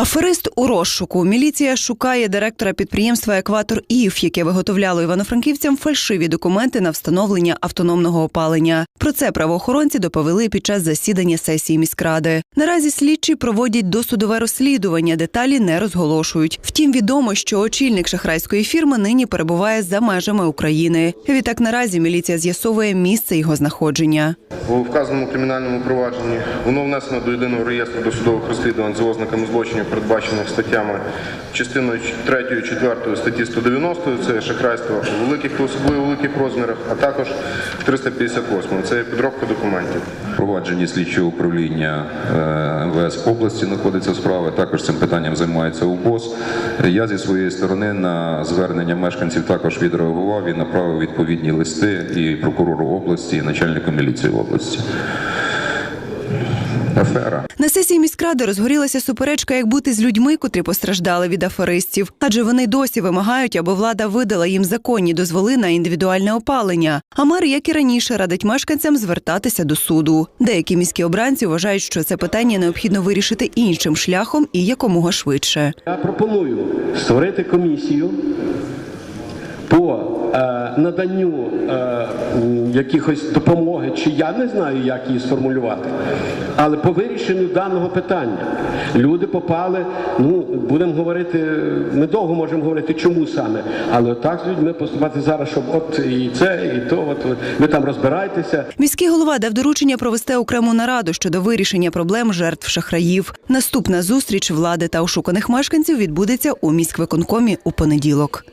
Аферист у розшуку. Міліція шукає директора підприємства Екватор ІФ, яке виготовляло івано-франківцям фальшиві документи на встановлення автономного опалення. Про це правоохоронці доповіли під час засідання сесії міськради. Наразі слідчі проводять досудове розслідування, деталі не розголошують. Втім, відомо, що очільник шахрайської фірми нині перебуває за межами України. Відтак наразі міліція з'ясовує місце його знаходження. У вказаному кримінальному провадженні воно внесено до єдиного реєстру досудових розслідувань за ознаками злочинів, передбачених статтями частиною 3 4 статті 190, це шахрайство у великих та особливо великих розмірах, а також 358, це підробка документів. Провадженні слідчого управління е, МВС області знаходиться справа. Також цим питанням займається УБОС. Я зі своєї сторони на звернення мешканців також відреагував і направив відповідні листи і прокурору області, і начальнику міліції області. Афера. На сесії міськради розгорілася суперечка, як бути з людьми, котрі постраждали від аферистів, адже вони досі вимагають, аби влада видала їм законні дозволи на індивідуальне опалення. А мер, як і раніше, радить мешканцям звертатися до суду. Деякі міські обранці вважають, що це питання необхідно вирішити іншим шляхом і якомога швидше. Я пропоную створити комісію по наданню е, якихось допомоги, чи я не знаю, як її сформулювати, але по вирішенню даного питання. Люди попали, ну будемо говорити, ми довго можемо говорити, чому саме, але так з людьми поступати зараз, щоб от і це, і то, от ви там розбирайтеся. Міський голова дав доручення провести окрему нараду щодо вирішення проблем жертв шахраїв. Наступна зустріч влади та ошуканих мешканців відбудеться у міськвиконкомі у понеділок.